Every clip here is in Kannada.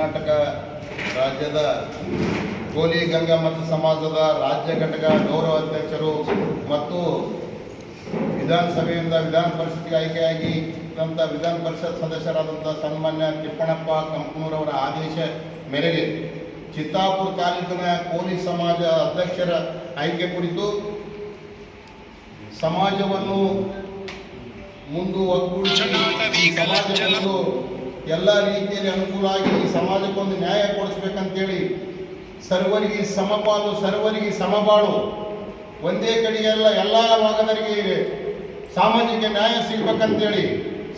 ಕರ್ನಾಟಕ ರಾಜ್ಯದ ಕೋಲಿ ಗಂಗಾ ಮತ್ತು ಸಮಾಜದ ರಾಜ್ಯ ಘಟಕ ಗೌರವ ಅಧ್ಯಕ್ಷರು ಮತ್ತು ವಿಧಾನಸಭೆಯಿಂದ ವಿಧಾನ ಪರಿಷತ್ಗೆ ಆಯ್ಕೆಯಾಗಿ ವಿಧಾನ ಪರಿಷತ್ ಸದಸ್ಯರಾದಂಥ ಸನ್ಮಾನ್ಯ ತಿಪ್ಪಣಪ್ಪ ಕಂಪನೂರವರ ಆದೇಶ ಮೇರೆಗೆ ಚಿತ್ತಾಪುರ ತಾಲೂಕಿನ ಕೋಲಿ ಸಮಾಜ ಅಧ್ಯಕ್ಷರ ಆಯ್ಕೆ ಕುರಿತು ಸಮಾಜವನ್ನು ಮುಂದು ಒಗ್ಗೂಡಿಸಿ ಈ ಸಮಾಜವನ್ನು ಎಲ್ಲ ರೀತಿಯಲ್ಲಿ ಅನುಕೂಲ ಆಗಿ ಸಮಾಜಕ್ಕೊಂದು ನ್ಯಾಯ ಕೊಡಿಸ್ಬೇಕಂತೇಳಿ ಸರ್ವರಿಗೆ ಸಮಪಾಲು, ಸರ್ವರಿಗೆ ಸಮಬಾಳು, ಒಂದೇ ಕಡೆಯೆಲ್ಲ ಎಲ್ಲ ಭಾಗದವರಿಗೆ ಸಾಮಾಜಿಕ ನ್ಯಾಯ ಸಿಗ್ಬೇಕಂತೇಳಿ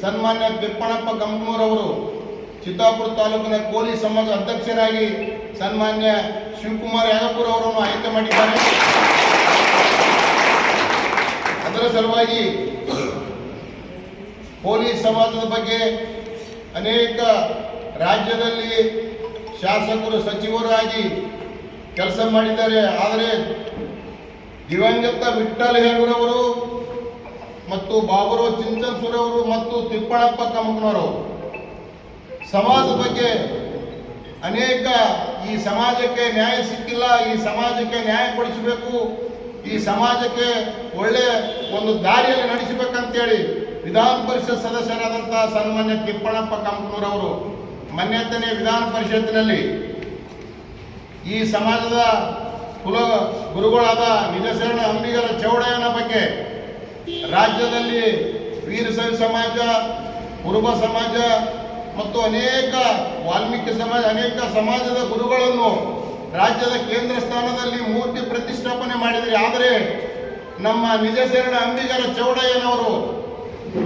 ಸನ್ಮಾನ್ಯ ತಿಪ್ಪಣಪ್ಪ ಗಂಗನೂರವರು ಚಿತ್ತಾಪುರ ತಾಲೂಕಿನ ಕೋಲಿ ಸಮಾಜ ಅಧ್ಯಕ್ಷರಾಗಿ ಸನ್ಮಾನ್ಯ ಶಿವಕುಮಾರ್ ಯಾದಪುರ ಅವರನ್ನು ಆಯ್ಕೆ ಮಾಡಿದ್ದಾರೆ. ಅದರ ಸಲುವಾಗಿ ಪೊಲೀಸ್ ಸಮಾಜದ ಬಗ್ಗೆ ಅನೇಕ ರಾಜ್ಯದಲ್ಲಿ ಶಾಸಕರು ಸಚಿವರಾಗಿ ಕೆಲಸ ಮಾಡಿದ್ದಾರೆ. ಆದರೆ ದಿವಂಗತ ವಿಠಲ್ ಹೇಳೂರವರು ಮತ್ತು ಬಾಬುರಾವ್ ಚಿಂಚನ್ಸೂರವರು ಮತ್ತು ತಿಪ್ಪಣಪ್ಪ ಕಮಕ್ನವರು ಸಮಾಜದ ಬಗ್ಗೆ ಅನೇಕ ಈ ಸಮಾಜಕ್ಕೆ ನ್ಯಾಯ ಸಿಕ್ಕಿಲ್ಲ. ಈ ಸಮಾಜಕ್ಕೆ ನ್ಯಾಯ ಕೊಡಿಸಬೇಕು. ಈ ಸಮಾಜಕ್ಕೆ ಒಳ್ಳೆ ಒಂದು ದಾರಿಯಲ್ಲಿ ನಡೆಸಬೇಕಂತೇಳಿ ವಿಧಾನ ಪರಿಷತ್ ಸದಸ್ಯರಾದಂತಹ ಸನ್ಮಾನ್ಯ ತಿಪ್ಪಣಪ್ಪ ಕಂಪನೂರವರು ಮನ್ಯತನೆ ವಿಧಾನ ಪರಿಷತ್ತಿನಲ್ಲಿ ಈ ಸಮಾಜದ ಕುಲ ಗುರುಗಳಾದ ನಿಜಶರಣ ಅಂಬಿಗರ ಚೌಡಯ್ಯನ ಬಗ್ಗೆ ರಾಜ್ಯದಲ್ಲಿ ವೀರಶೈವ ಸಮಾಜ, ಕುರುಬ ಸಮಾಜ ಮತ್ತು ಅನೇಕ ವಾಲ್ಮೀಕಿ ಸಮಾಜ, ಅನೇಕ ಸಮಾಜದ ಗುರುಗಳನ್ನು ರಾಜ್ಯದ ಕೇಂದ್ರ ಸ್ಥಾನದಲ್ಲಿ ಮೂರ್ತಿ ಪ್ರತಿಷ್ಠಾಪನೆ ಮಾಡಿದರೆ ಆದರೆ ನಮ್ಮ ನಿಜಶರಣ ಅಂಬಿಗರ ಚೌಡಯ್ಯನವರು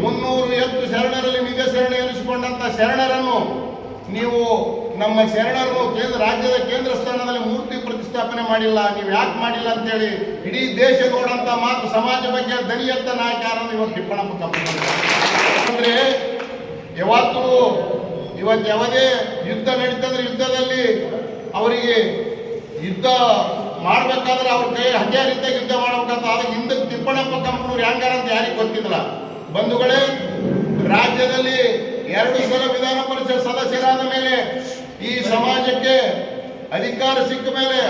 ಮುನ್ನೂರು ಎತ್ತು ಶರಣರಲ್ಲಿ ನಿಜ ಶರಣ ಎನಿಸಿಕೊಂಡಂತ ಶರಣರನ್ನು ನೀವು ನಮ್ಮ ಶರಣರನ್ನು ಕೇಂದ್ರ ರಾಜ್ಯದ ಕೇಂದ್ರ ಸ್ಥಾನದಲ್ಲಿ ಮೂರ್ತಿ ಪ್ರತಿಷ್ಠಾಪನೆ ಮಾಡಿಲ್ಲ, ನೀವು ಯಾಕೆ ಮಾಡಿಲ್ಲ ಅಂತೇಳಿ ಇಡೀ ದೇಶ ನೋಡಂತ ಮಾತು ಸಮಾಜ ಬಗ್ಗೆ ದನಿಯತ್ತ ನಾಯಕ ಯಾರನ್ನು ಇವತ್ತು ಟಿಪ್ಪಣಪ್ಪ ಅಂದ್ರೆ ಯಾವತ್ತೂ ಇವತ್ತು ಯಾವುದೇ ಯುದ್ಧ ನಡೀತಂದ್ರೆ ಯುದ್ಧದಲ್ಲಿ ಅವರಿಗೆ ಯುದ್ಧ ಮಾಡ್ಬೇಕಾದ್ರೆ ಅವ್ರ ಕೈ ಹತ್ಯಾರಿದ್ದಾಗ ಯುದ್ಧ ಮಾಡ್ಬೇಕಂತ ಅದಕ್ಕೆ ಹಿಂದಕ್ಕೆ ತಿಪ್ಪಣಪ್ಪ ಕಂಪನೂರು ಹೆಂಗಾರ ಅಂತ ಯಾರಿಗೆ ಗೊತ್ತಿಲ್ಲ. ಬಂಧುಗಳೇ, ರಾಜ್ಯದಲ್ಲಿ ಎರಡು ಸಲ ವಿಧಾನ ಪರಿಷತ್ ಸದಸ್ಯರಾದ ಮೇಲೆ ಈ ಸಮಾಜಕ್ಕೆ ಅಧಿಕಾರ ಸಿಕ್ಕ ಮೇಲೆ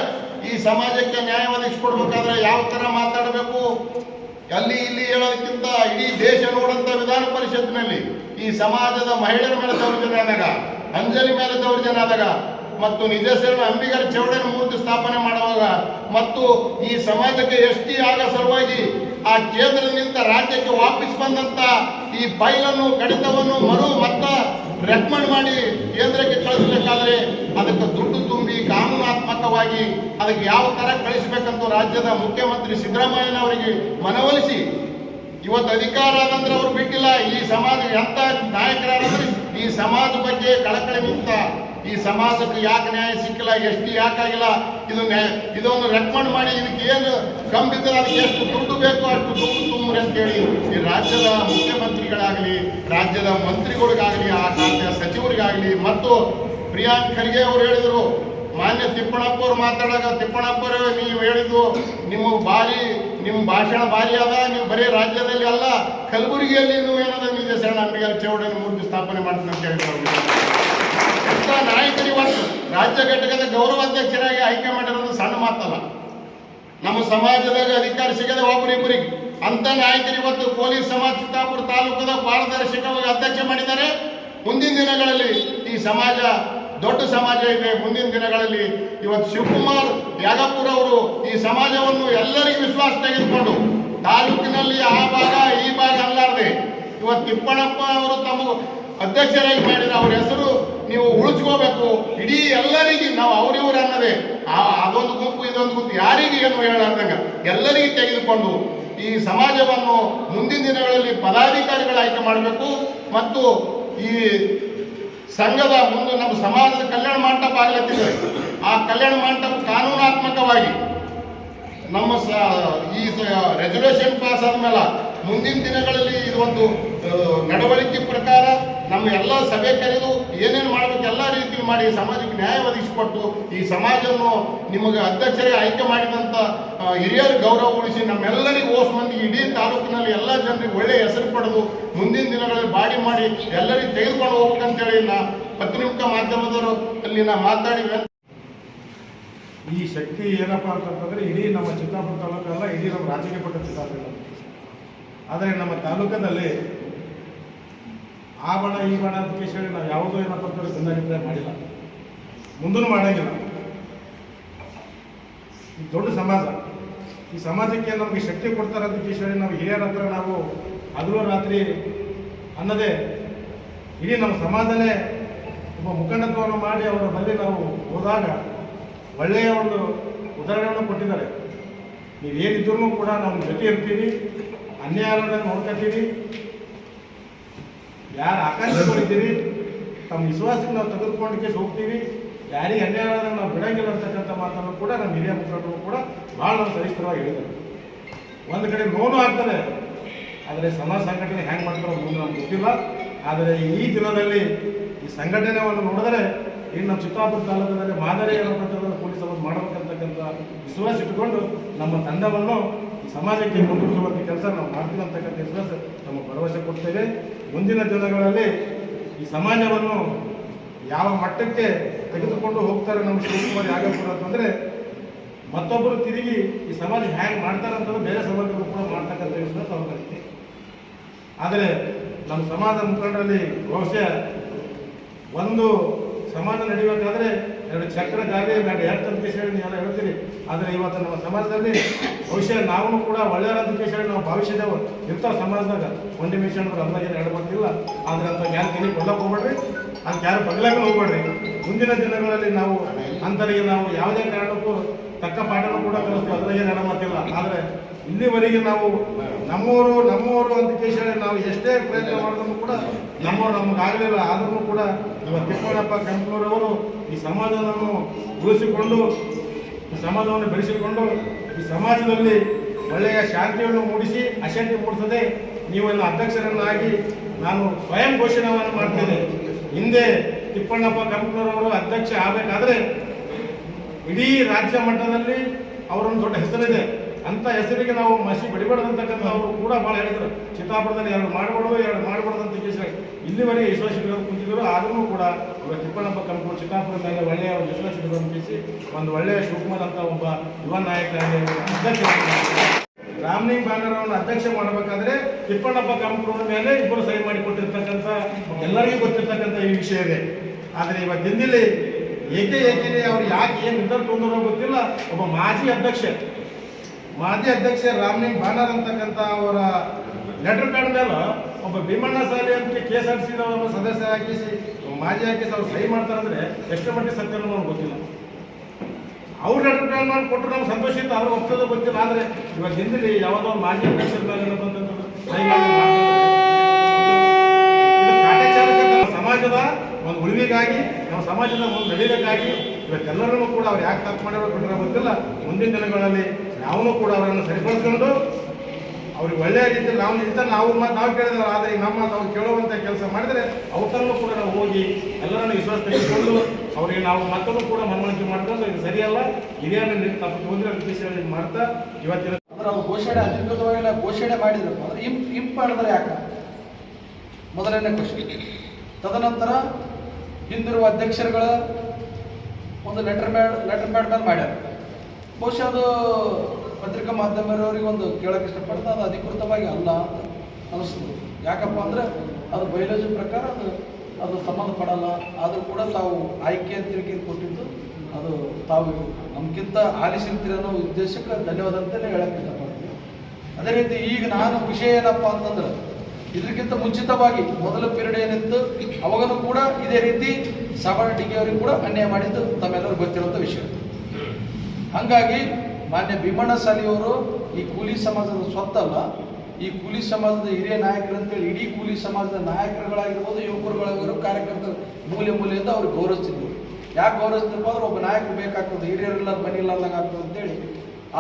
ಈ ಸಮಾಜಕ್ಕೆ ನ್ಯಾಯ ಒದಗಿಸಿಕೊಡ್ಬೇಕಾದ್ರೆ ಯಾವ ತರ ಮಾತಾಡಬೇಕು? ಅಲ್ಲಿ ಇಲ್ಲಿ ಹೇಳೋದಕ್ಕಿಂತ ಇಡೀ ದೇಶ ನೋಡಂತ ವಿಧಾನ ಪರಿಷತ್ನಲ್ಲಿ ಈ ಸಮಾಜದ ಮಹಿಳೆಯರ ಮೇಲೆ ದೌರ್ಜನ್ಯ ಆದಾಗ, ಅಂಜಲಿ ಮೇಲೆ ದೌರ್ಜನ್ಯ ಆದಾಗ, ಮತ್ತು ನಿಜ ಸೇವೆ ಅಂಬಿಗರ ಚೌಡನ ಮೂರ್ತಿ ಸ್ಥಾಪನೆ ಮಾಡುವಾಗ, ಮತ್ತು ಈ ಸಮಾಜಕ್ಕೆ ಎಷ್ಟಿ ಆಗ ಸಲುವಾಗಿ ಆ ಕೇಂದ್ರದಿಂದ ರಾಜ್ಯಕ್ಕೆ ವಾಪಸ್ ಬಂದಂತ ಈ ಫೈಲನ್ನು ಕಡಿತವನ್ನು ಮರು ಮತ್ತ ರೆಕಮೆಂಡ್ ಮಾಡಿ ಕೇಂದ್ರಕ್ಕೆ ಕಳಿಸಬೇಕಾದ್ರೆ ಅದಕ್ಕೆ ದುಡ್ಡು ತುಂಬಿ ಕಾನೂನಾತ್ಮಕವಾಗಿ ಅದಕ್ಕೆ ಯಾವ ತರ ಕಳಿಸಬೇಕಂತ ರಾಜ್ಯದ ಮುಖ್ಯಮಂತ್ರಿ ಸಿದ್ದರಾಮಯ್ಯನವರಿಗೆ ಮನವೊಲಿಸಿ. ಇವತ್ತು ಅಧಿಕಾರ ಆದಂದ್ರೆ ಅವ್ರು ಬಿಟ್ಟಿಲ್ಲ. ಈ ಸಮಾಜ ಎಂತ ನಾಯಕರಾದ್ರೆ ಈ ಸಮಾಜ ಬಗ್ಗೆ ಕಳಕಳಿ ಮುಕ್ತ. ಈ ಸಮಾಜಕ್ಕೆ ಯಾಕೆ ನ್ಯಾಯ ಸಿಕ್ಕಿಲ್ಲ, ಎಷ್ಟು ಯಾಕಾಗಿಲ್ಲ ಇದು ನ್ಯಾಯ ಇದೊಂದು ರೆಕಮೆಂಡ್ ಮಾಡಿ, ಇದಕ್ಕೆ ಏನು ಕಂಬಿದ್ರೆ ಅದಕ್ಕೆ ಎಷ್ಟು ದುಡ್ಡು ಬೇಕು ಅಷ್ಟು ದುಡ್ಡು ತುಂಬ್ರಿ ಅಂತೇಳಿ ಈ ರಾಜ್ಯದ ಮುಖ್ಯಮಂತ್ರಿಗಳಾಗಲಿ, ರಾಜ್ಯದ ಮಂತ್ರಿಗಳಿಗಾಗಲಿ, ಆ ಖಾತೆಯ ಸಚಿವರಿಗಾಗಲಿ, ಮತ್ತು ಪ್ರಿಯಾಂಕ್ ಖರ್ಗೆ ಅವರು ಹೇಳಿದರು, ಮಾನ್ಯ ತಿಪ್ಪಣಪ್ಪ ಅವರು ಮಾತಾಡಾಗ ತಿಪ್ಪಣಪ್ಪ ನೀವು ಹೇಳಿದ್ದು, ನಿಮ್ಮ ಬಾರಿ ನಿಮ್ಮ ಭಾಷಣ ಭಾರಿ ಅದ, ನೀವು ಬರೀ ರಾಜ್ಯದಲ್ಲಿ ಅಲ್ಲ, ಕಲಬುರಗಿಯಲ್ಲಿ ಏನದ ನಿಜ ಶರಣ ಅಂಬಿಗರ ಚೌಡನ ಮೂರ್ತಿ ಸ್ಥಾಪನೆ ಮಾಡ್ತೀನಿ ಅಂತ ಹೇಳಿದ್ರು. ನಾಯಕರಿ ಒಂದು ರಾಜ್ಯ ಘಟಕದ ಗೌರವಾಧ್ಯಕ್ಷರಾಗಿ ಆಯ್ಕೆ ಮಾಡಿರೋದು ಸಣ್ಣ ಮಾತಲ್ಲ. ನಮ್ಮ ಸಮಾಜದಾಗ ಅಧಿಕಾರ ಸಿಗದೆ ಒಬ್ಬರಿಬ್ಬರಿಗೆ ಅಂತ ನಾಯಕರಿ ಇವತ್ತು ಪೊಲೀಸ್ ಸಮಾಜ ಚಿತ್ತಾಪುರ ತಾಲೂಕದ ಪಾರದರ್ಶಕವಾಗಿ ಅಧ್ಯಕ್ಷ ಮಾಡಿದ್ದಾರೆ. ಮುಂದಿನ ದಿನಗಳಲ್ಲಿ ಈ ಸಮಾಜ ದೊಡ್ಡ ಸಮಾಜ ಇದೆ. ಮುಂದಿನ ದಿನಗಳಲ್ಲಿ ಇವತ್ತು ಶಿವಕುಮಾರ್ ಯಾಗಪುರ ಅವರು ಈ ಸಮಾಜವನ್ನು ಎಲ್ಲರಿಗೂ ವಿಶ್ವಾಸ ತೆಗೆದುಕೊಂಡು ತಾಲೂಕಿನಲ್ಲಿ ಆ ಭಾಗ, ಈ ಭಾಗ ಅಲ್ಲಾರದೆ ಇವತ್ತು ತಿಪ್ಪಣಪ್ಪ ಅವರು ತಮ್ಮ ಅಧ್ಯಕ್ಷರಾಗಿ ಮಾಡಿದ ಅವ್ರ ಹೆಸರು ನೀವು ಉಳಿಸ್ಕೋಬೇಕು. ಇಡೀ ಎಲ್ಲರಿಗೆ ನಾವು ಅವ್ರಿವ್ರು ಅನ್ನದೆ. ಆ, ಅದೊಂದು ಗುಂಪು, ಇದೊಂದು ಗುಂಪು. ಯಾರಿಗೆ ಏನು ಹೇಳಾರ್ದಂಗ ಎಲ್ಲರಿಗೆ ತೆಗೆದುಕೊಂಡು ಈ ಸಮಾಜವನ್ನು ಮುಂದಿನ ದಿನಗಳಲ್ಲಿ ಪದಾಧಿಕಾರಿಗಳ ಆಯ್ಕೆ ಮಾಡಬೇಕು. ಮತ್ತು ಈ ಸಂಘದ ಮುಂದೆ ನಮ್ಮ ಸಮಾಜದ ಕಲ್ಯಾಣ ಮಂಟಪ ಆಗ್ಲತ್ತಿದೆ. ಆ ಕಲ್ಯಾಣ ಮಂಟಪ ಕಾನೂನಾತ್ಮಕವಾಗಿ ನಮ್ಮ ಈ ರೆಸಲ್ಯೂಷನ್ ಪಾಸ್ ಆದ್ಮೇಲೆ ಮುಂದಿನ ದಿನಗಳಲ್ಲಿ ಇದು ಒಂದು ನಡವಳಿಕೆ ನಮ್ಮ ಎಲ್ಲ ಸಭೆ ಕರೆದು ಏನೇನು ಮಾಡಬೇಕು ಎಲ್ಲ ರೀತಿಯಲ್ಲಿ ಮಾಡಿ ಸಮಾಜಕ್ಕೆ ನ್ಯಾಯ ಒದಗಿಸಿಕೊಟ್ಟು ಈ ಸಮಾಜವನ್ನು ನಿಮಗೆ ಅಧ್ಯಕ್ಷರೇ ಆಯ್ಕೆ ಹಿರಿಯರು ಹಿರಿಯರ ಗೌರವ ಉಳಿಸಿ ನಮ್ಮೆಲ್ಲರಿಗೂ ಓಸ್ ಮಂದಿ ಇಡೀ ತಾಲೂಕಿನಲ್ಲಿ ಎಲ್ಲ ಜನರಿಗೆ ಒಳ್ಳೆಯ ಹೆಸರು ಪಡೆದು ಮುಂದಿನ ದಿನಗಳಲ್ಲಿ ಬಾಡಿ ಮಾಡಿ ಎಲ್ಲರಿಗೂ ತೆಗೆದುಕೊಂಡು ಹೋಗ್ಬೇಕಂತೇಳಿ ನಾ ಪತ್ರಿಕಾ ಮಾಧ್ಯಮದವರು ಅಲ್ಲಿ ನಾ ಮಾತಾಡಿವೆ ಈ ಶಕ್ತಿ ಏನಪ್ಪ ಅಂತಂತಂದ್ರೆ ಇಡೀ ನಮ್ಮ ಚಿತ್ತಾಪುರ ತಾಲೂಕಲ್ಲ, ಇಡೀ ನಮ್ಮ ರಾಜಕೀಯ ಪಟ್ಟ ಚಿತ್ತಾಪುರ ಆದರೆ ನಮ್ಮ ತಾಲೂಕದಲ್ಲಿ ಆ ಬಣ, ಈ ಬಣ ಅಂತ ಕೇಳಿ ನಾವು ಯಾವುದೋ ಏನಪ್ಪ ಅಂತಂದ್ರೆ ಭಿನ್ನಾಭಿಪ್ರಾಯ ಮಾಡಿಲ್ಲ. ಮುಂದೂ ಮಾಡಂಗಿಲ್ಲ. ಈ ದೊಡ್ಡ ಸಮಾಜ. ಈ ಸಮಾಜಕ್ಕೆ ನಮಗೆ ಶಕ್ತಿ ಕೊಡ್ತಾರೆ ಅಂತ ಕೇಳಿ ನಾವು ಹಿರಿಯರ ಹತ್ರ ನಾವು ಹಗಲು ರಾತ್ರಿ ಅನ್ನದೇ ಇಡೀ ನಮ್ಮ ಸಮಾಜನೇ ಒಬ್ಬ ಮುಖಂಡತ್ವವನ್ನು ಮಾಡಿ ಅವರ ಬಳಿ ನಾವು ಹೋದಾಗ ಒಳ್ಳೆಯ ಒಂದು ಉದಾಹರಣೆಯನ್ನು ಕೊಟ್ಟಿದ್ದಾರೆ. ನೀವೇನಿದ್ರೂ ಕೂಡ ನಾವು ಜೊತೆ ಇರ್ತೀವಿ ಅನ್ಯಾಯ ನೋಡ್ಕೊತೀವಿ ಯಾರು ಆಕಾಂಕ್ಷಿಗಳಿದ್ದೀರಿ ತಮ್ಮ ವಿಶ್ವಾಸಕ್ಕೆ ನಾವು ತೆಗೆದುಕೊಂಡಕ್ಕೆ ಹೋಗ್ತೀವಿ. ಯಾರಿಗೆ ಅನ್ಯಾಯ ನಾವು ಬಿಡಂಗಿಲ್ಲ ಅಂತಕ್ಕಂಥ ಮಾತನ್ನು ಕೂಡ ನಮ್ಮ ಹಿರಿಯ ಮುಖಂಡರು ಕೂಡ ಭಾಳ ನಾವು ಸರಿಸ್ತರವಾಗಿ ಹೇಳಿದ್ದಾರೆ. ಒಂದು ಕಡೆ ನೋವು ಆಗ್ತದೆ. ಆದರೆ ಸಮಾಜ ಸಂಘಟನೆ ಹ್ಯಾಂಗೆ ಮಾಡ್ತಾರೋ ಮುಂದೆ ನಮ್ಗೆ ಗೊತ್ತಿಲ್ಲ. ಆದರೆ ಈ ದಿನದಲ್ಲಿ ಈ ಸಂಘಟನೆಯನ್ನು ನೋಡಿದರೆ ಇನ್ನು ನಮ್ಮ ಚಿತ್ತಾಪುರ ತಾಲೂಕಿನಲ್ಲಿ ಮಾದರಿ ಏನಪ್ಪಂತಂದ್ರೆ ಪೊಲೀಸ್ ಅವರು ಮಾಡಬೇಕಂತಕ್ಕಂಥ ವಿಶ್ವಾಸ ಇಟ್ಟುಕೊಂಡು ನಮ್ಮ ತಂಡವನ್ನು ಸಮಾಜಕ್ಕೆ ಮುಂದುವರಿಸುವಂಥ ಕೆಲಸ ನಾವು ಮಾಡ್ತೀವಿ ಅಂತಕ್ಕಂಥ ವಿಶ್ವಾಸ ನಮ್ಮ ಭರವಸೆ ಕೊಡ್ತೇವೆ. ಮುಂದಿನ ದಿನಗಳಲ್ಲಿ ಈ ಸಮಾಜವನ್ನು ಯಾವ ಮಟ್ಟಕ್ಕೆ ತೆಗೆದುಕೊಂಡು ಹೋಗ್ತಾರೆ ನಮ್ಮ ಶಿವಕುಮಾರ್ ಯಾಗಪುರ ಅಂತಂದ್ರೆ ಮತ್ತೊಬ್ಬರು ತಿರುಗಿ ಈ ಸಮಾಜ ಹ್ಯಾಂಗ್ ಮಾಡ್ತಾರೆ ಅಂತಂದ್ರೆ ಬೇರೆ ಸಮಾಜಗಳು ಕೂಡ ಮಾಡ್ತಕ್ಕಂಥ ವಿಶ್ವಾಸ ಅವ್ರಿಗೆ ಆದರೆ ನಮ್ಮ ಸಮಾಜ ಮುಖಂಡರಲ್ಲಿ ಬಹುಶಃ ಒಂದು ಸಮಾಜ ನಡೆಯಬೇಕಾದ್ರೆ ಎರಡು ಚಕ್ರ ನಾನು ಎರಡು ಅಂತ ಹೇಳಿ ನೀವೆಲ್ಲ ಹೇಳ್ತೀರಿ. ಆದರೆ ಇವತ್ತು ನಮ್ಮ ಸಮಾಜದಲ್ಲಿ ಬಹುಶಃ ನಾವು ಕೂಡ ಒಳ್ಳೆಯವರಂತ ಹೇಳಿ ನಾವು ಭವಿಷ್ಯದವರು ಇರ್ತಾವ ಸಮಾಜದಾಗ ಒಂದೇ ಮಿಷನ್ ಅಂದಾಗ ಎರಡು ಬರ್ತಿಲ್ಲ. ಆದ್ರೆ ಅಂತ ಯಾರು ತಿಳಿ ಕೊಲ್ಲಕ್ಕೆ ಹೋಗ್ಬೇಡ್ರಿ. ಅಂತ ಯಾರು ಬಗ್ಲಾಗ ಹೋಗ್ಬೇಡ್ರಿ. ಮುಂದಿನ ದಿನಗಳಲ್ಲಿ ನಾವು ಅಂತರಿಗೆ ನಾವು ಯಾವುದೇ ಕಾರಣಕ್ಕೂ ತಕ್ಕ ಪಾಠನೂ ಕೂಡ ಕಲಿಸ್ತೀವಿ. ಅದ್ರಾಗೇನು ಮಾತಿಲ್ಲ ಆದರೆ ಇಲ್ಲಿವರೆಗೆ ನಾವು, ನಮ್ಮವರು ನಮ್ಮವರು ಅಂತ ಕೇಳಿ ನಾವು ಎಷ್ಟೇ ಪ್ರಯತ್ನ ಮಾಡಿದ್ರು ಕೂಡ, ನಮ್ಮವರು ನಮ್ಗೆ ಆಗಲಿಲ್ಲ. ಆದ್ರೂ ಕೂಡ ನಮ್ಮ ತಿಪ್ಪಣ್ಣಪ್ಪ ಕಂಪ್ನೂರವರು ಈ ಸಮಾಜವನ್ನು ಉಳಿಸಿಕೊಂಡು, ಈ ಸಮಾಜವನ್ನು ಬೆಳೆಸಿಕೊಂಡು, ಈ ಸಮಾಜದಲ್ಲಿ ಒಳ್ಳೆಯ ಶಾಂತಿಯನ್ನು ಮೂಡಿಸಿ, ಅಶಾಂತಿ ಮೂಡಿಸದೆ ನೀವು ಅಧ್ಯಕ್ಷರನ್ನಾಗಿ ನಾನು ಸ್ವಯಂ ಘೋಷಣೆಯನ್ನು ಮಾಡ್ತೇನೆ. ಹಿಂದೆ ತಿಪ್ಪಣ್ಣಪ್ಪ ಕಂಪ್ನೂರವರು ಅಧ್ಯಕ್ಷ ಆಗಬೇಕಾದ್ರೆ ಇಡೀ ರಾಜ್ಯ ಮಟ್ಟದಲ್ಲಿ ಅವರೊಂದು ದೊಡ್ಡ ಹೆಸರಿದೆ. ಅಂತ ಹೆಸರಿಗೆ ನಾವು ಮಸಿ ಬಡಿಬಾರ್ದಂತಕ್ಕಂಥ ಅವರು ಕೂಡ ಭಾಳ ಹೇಳಿದ್ರು. ಚಿತ್ತಾಪುರದಲ್ಲಿ ಎರಡು ಮಾಡಬಾರ್ದು ಎರಡು ಮಾಡಬಾರ್ದು ಅಂತ ಕೇಳಿ ಇಲ್ಲಿವರೆಗೆ ವಿಶ್ವಾಸ ಇಡೋರು ಕುಂತಿದ್ರು ಆದರೂ ಕೂಡ ಇವಾಗ ತಿಪ್ಪಣ್ಣಪ್ಪ ಕಂಪು ಚಿತ್ತಾಪುರದ ಮೇಲೆ ಒಳ್ಳೆಯ ವಿಶ್ವಾಸಿಗಳನ್ನು ಕೇಳಿಸಿ ಒಂದು ಒಳ್ಳೆಯ ಶಿವಕುಮಾರ್ ಅಂತ ಒಬ್ಬ ಯುವ ನಾಯಕ ಅಧ್ಯಕ್ಷ ರಾಮಲಿಂಗ್ ಬ್ಯಾನರವನ್ನು ಅಧ್ಯಕ್ಷ ಮಾಡಬೇಕಾದ್ರೆ ತಿಪ್ಪಣ್ಣಪ್ಪ ಕಂಪನಿ ಮೇಲೆ ಇಬ್ಬರು ಸಹಿ ಮಾಡಿಕೊಟ್ಟಿರ್ತಕ್ಕಂಥ ಎಲ್ಲರಿಗೂ ಗೊತ್ತಿರ್ತಕ್ಕಂಥ ಈ ವಿಷಯ ಇದೆ. ಆದರೆ ಇವತ್ತು ದಿನದಲ್ಲಿ ಏಕೆ ಏಕೆ ಅವ್ರು ಯಾಕೆ ಏನು ನಿರ್ಧಾರ ತೊಗೊಂಡ್ರೋ ಗೊತ್ತಿಲ್ಲ. ಒಬ್ಬ ಮಾಜಿ ಅಧ್ಯಕ್ಷ ಮಾಜಿ ಅಧ್ಯಕ್ಷ ರಾಮಲಿಂಗ್ ಬಾನರ್ ಅಂತಕ್ಕಂಥ ಅವರ ಲೆಟರ್ ಪ್ಯಾಡ್ ಮೇಲೆ ಒಬ್ಬ ಭೀಮಣ್ಣ ಸಾಲಿ ಅಂತ ಕೆ ಎಸ್ ಆರ್ ಸದಸ್ಯ ಹಾಕಿಸಿ, ಮಾಜಿ ಹಾಕಿಸಿ ಅವ್ರು ಸಹಿ ಮಾಡ್ತಾರಂದ್ರೆ ಎಷ್ಟು ಮಟ್ಟಿಗೆ ಸತ್ಯ ನಮ್ಗೆ ಗೊತ್ತಿಲ್ಲ. ಅವ್ರು ಲೆಟರ್ ಪ್ಯಾಡ್ ಮಾಡಿ ಕೊಟ್ಟರು ನಮ್ಗೆ ಸಂತೋಷ ಇತ್ತು, ಅವ್ರಿಗೆ ಒಪ್ತದ ಗೊತ್ತಿಲ್ಲ, ಆದರೆ ಇವಾಗ ಹಿಂದಿಲಿ ಯಾವುದೋ ಮಾಜಿ ಅಧ್ಯಕ್ಷರ ಮೇಲೆ ಸಮಾಜದ ಒಂದು ಉಳಿವಿಗಾಗಿ, ನಮ್ಮ ಸಮಾಜದ ಒಂದು ನಡೀಲಿಕ್ಕಾಗಿ ಇವತ್ತೆಲ್ಲರನ್ನೂ ಕೂಡ ಅವ್ರು ಯಾಕೆ ತಪ್ಪು ಮಾಡಿರೋ ಬಿಟ್ಟರೆ ಗೊತ್ತಿಲ್ಲ. ಮುಂದಿನ ದಿನಗಳಲ್ಲಿ ನಾವು ಕೂಡ ಅವರನ್ನು ಸರಿಪಡಿಸ್ಕೊಂಡು ಅವ್ರಿಗೆ ಒಳ್ಳೆಯ ರೀತಿಯಲ್ಲಿ ನಾವು ನಿಂತ ನಾವು ಮಾತು ನಾವು ಕೇಳಿದ್ರೆ ಆದರೆ ಈಗ ನಮ್ಮ ಅವ್ರು ಕೇಳುವಂಥ ಕೆಲಸ ಮಾಡಿದರೆ ಅವತರನ್ನು ಕೂಡ ನಾವು ಹೋಗಿ ಎಲ್ಲರನ್ನು ವಿಶ್ವಾಸ ತೆಗೆದುಕೊಂಡು ಅವರಿಗೆ ನಾವು ಮಕ್ಕಳು ಕೂಡ ಮನವರಿಕೆ ಮಾಡ್ಕೊಂಡು ಇದು ಸರಿಯಲ್ಲ ಹಿರಿಯರನ್ನು ತಪ್ಪು ತೊಂದರೆ ಉದ್ದೇಶ ಮಾಡ್ತಾ ಇವತ್ತಿನ ಅಂದ್ರೆ ಅವ್ರು ಘೋಷಣೆ ಅಧಿಕೃತವಾಗಿ ಘೋಷಣೆ ಮಾಡಿದ್ರು. ಅಂದ್ರೆ ಇಂಪ್ ಇಂಪ್ ಮಾಡಿದ್ರೆ ಯಾಕ? ಮೊದಲನೇ ಕ್ವಶನ್ ತದನಂತರ ಹಿಂದಿರುವ ಅಧ್ಯಕ್ಷರುಗಳ ಒಂದು ಲೆಟರ್ ಮ್ಯಾಡ್ ಲೆಟರ್ ಮ್ಯಾಡ್ ಮೇಲೆ ಮಾಡ್ಯಾರ. ಬಹುಶಃ ಅದು ಪತ್ರಿಕಾ ಮಾಧ್ಯಮದವರಿಗೆ ಒಂದು ಕೇಳಕ್ಕೆ ಇಷ್ಟಪಡ್ತಾ ಅದು ಅಧಿಕೃತವಾಗಿ ಅಲ್ಲ ಅಂತ ಅನಿಸ್ತದೆ. ಯಾಕಪ್ಪ ಅಂದರೆ ಅದು ಬಯೋಲಜಿ ಪ್ರಕಾರ ಅದು ಅದು ಸಂಬಂಧಪಡಲ್ಲ. ಆದರೂ ಕೂಡ ತಾವು ಆಯ್ಕೆ ತಿರುಗಿ ಕೊಟ್ಟಿದ್ದು ಅದು ತಾವು ನಮ್ಗಿಂತ ಆಲಿಸಿರ್ತೀರ ಅನ್ನೋ ಉದ್ದೇಶಕ್ಕೆ ಧನ್ಯವಾದ ಅಂತಲೇ ಹೇಳಕ್ಕೆ ಇಷ್ಟಪಡ್ತೀನಿ. ಅದೇ ರೀತಿ ಈಗ ನಾನು ವಿಷಯ ಏನಪ್ಪ ಅಂತಂದ್ರೆ ಇದಕ್ಕಿಂತ ಮುಂಚಿತವಾಗಿ ಮೊದಲ ಪೀರಿಯಡ್ ಏನಿತ್ತು, ಅವಾಗನೂ ಕೂಡ ಇದೇ ರೀತಿ ಸಾವರ್ಣ ಡಿ ಅವರಿಗೆ ಕೂಡ ಅನ್ಯಾಯ ಮಾಡಿದ್ದು ತಮ್ಮೆಲ್ಲರೂ ಗೊತ್ತಿರುವಂಥ ವಿಷಯ. ಹಾಗಾಗಿ ಮಾನ್ಯ ಭೀಮಣ್ಣ ಸಾಲಿಯವರು ಈ ಕೂಲಿ ಸಮಾಜದ ಸ್ವತ್ತಲ್ಲ, ಈ ಕೂಲಿ ಸಮಾಜದ ಹಿರಿಯ ನಾಯಕರು ಅಂತೇಳಿ ಇಡೀ ಕೂಲಿ ಸಮಾಜದ ನಾಯಕರುಗಳಾಗಿರ್ಬೋದು ಯುವಕರುಗಳಾಗಿರೋ ಕಾರ್ಯಕರ್ತರು ಮೂಲೆ ಮೂಲೆಯಿಂದ ಅವ್ರಿಗೆ ಗೌರವಿಸ್ತಿದ್ರು. ಯಾಕೆ ಗೌರವಿಸ್ತಿರ್ಬೋದು ಅಂದ್ರೆ ಒಬ್ಬ ನಾಯಕರು ಬೇಕಾಗ್ತದೆ, ಹಿರಿಯರೆಲ್ಲ ಬನ್ನಿ ಇಲ್ಲದಂಗೆ ಆಗ್ತದೆ ಅಂತೇಳಿ.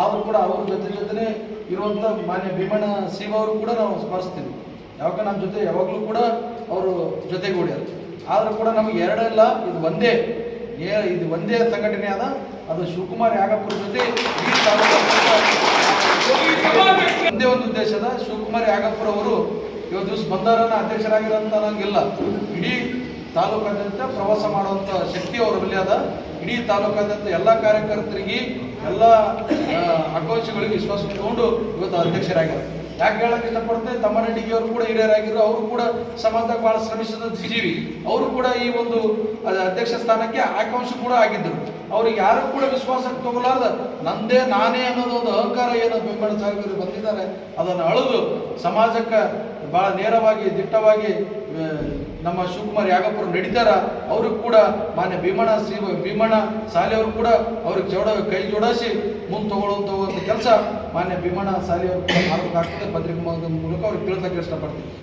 ಆದರೂ ಕೂಡ ಅವ್ರ ಜೊತೆ ಜೊತೆನೆ ಇರುವಂಥ ಮಾನ್ಯ ಭೀಮಣ್ಣ ಸಿಂಹ ಅವರು ಕೂಡ ನಾವು ಸ್ಮರಿಸ್ತೀವಿ. ಯಾವಾಗ ನಮ್ಮ ಜೊತೆ, ಯಾವಾಗಲೂ ಕೂಡ ಅವರು ಜೊತೆಗೂಡ್ಯಾರ ಆದರೂ ಕೂಡ ನಮಗೆ ಎರಡಲ್ಲ, ಇದು ಒಂದೇ, ಏ, ಇದು ಒಂದೇ ಸಂಘಟನೆ ಅದ ಅದು ಶಿವಕುಮಾರ್ ಯಾಗಪ್ಪರ ಜೊತೆ ಒಂದೇ ಒಂದು ಉದ್ದೇಶದ ಶಿವಕುಮಾರ್ ಯಾಗಪ್ಪರ್ ಅವರು ಇವತ್ತು ದಿವಸ ಅಧ್ಯಕ್ಷರಾಗಿರೋ ಅಧ್ಯಕ್ಷರಾಗಿರೋಂಥ ನಂಗಿಲ್ಲ ಇಡೀ ತಾಲೂಕಾದ್ಯಂತ ಪ್ರವಾಸ ಮಾಡುವಂಥ ಶಕ್ತಿ ಅವರ ಬಲಿ ಅದ. ಇಡೀ ತಾಲೂಕಾದ್ಯಂತ ಎಲ್ಲ ಕಾರ್ಯಕರ್ತರಿಗೆ ಎಲ್ಲ ಆಕಾಂಕ್ಷಿಗಳಿಗೆ ವಿಶ್ವಾಸ ತಗೊಂಡು ಇವತ್ತು ಅಧ್ಯಕ್ಷರಾಗ್ಯಾರ ಯಾಕೆ ಹೇಳಕ್ಕೆ ಇಷ್ಟಪಡ್ತೇನೆ? ತಮ್ಮನಡಿಗೆ ಅವರು ಕೂಡ ಹಿರಿಯರಾಗಿದ್ರು. ಅವರು ಕೂಡ ಸಮಾಜಕ್ಕೆ ಬಹಳ ಶ್ರಮಿಸಿದ ಜೀವಿ. ಅವರು ಕೂಡ ಈ ಒಂದು ಅಧ್ಯಕ್ಷ ಸ್ಥಾನಕ್ಕೆ ಆಕಾಂಕ್ಷ ಕೂಡ ಆಗಿದ್ದರು. ಅವ್ರಿಗೆ ಯಾರು ಕೂಡ ವಿಶ್ವಾಸಕ್ಕೆ ತಗೊಲಾರ್ದ. ನಂದೇ ನಾನೇ ಅನ್ನೋದು ಒಂದು ಅಹಂಕಾರ ಏನೋ ಬೆಂಬಲ ಸಾಹೇಬರು ಬಂದಿದ್ದಾರೆ. ಅದನ್ನು ಅಳೆದು. ಸಮಾಜಕ್ಕೆ ಬಹಳ ನೇರವಾಗಿ, ದಿಟ್ಟವಾಗಿ ನಮ್ಮ ಶಿವಕುಮಾರ್ ಯಾಗಪ್ಪರು ನಡೀತಾರ. ಅವ್ರಿಗೆ ಕೂಡ ಮಾನ್ಯ ಭೀಮಣ್ಣ, ಶ್ರೀ ಭೀಮಣ್ಣ ಸಾಲೆಯವರು ಕೂಡ ಅವ್ರಿಗೆ ಜೋಡ, ಕೈ ಜೋಡಿಸಿ ಮುಂದೆ ತಗೊಳ್ಳುವಂಥ ಒಂದು ಕೆಲಸ ಮಾನ್ಯ ಭೀಮಣ್ಣ ಸಾಲಿಯವರು ಕೂಡ ಮಾಡಬೇಕಾಗ್ತದೆ ಪತ್ರಿಕೆ ಮೂಲಕ ಅವ್ರಿಗೆ ತಿಳ್ಸಕ್ಕೆ ಇಷ್ಟಪಡ್ತೀನಿ.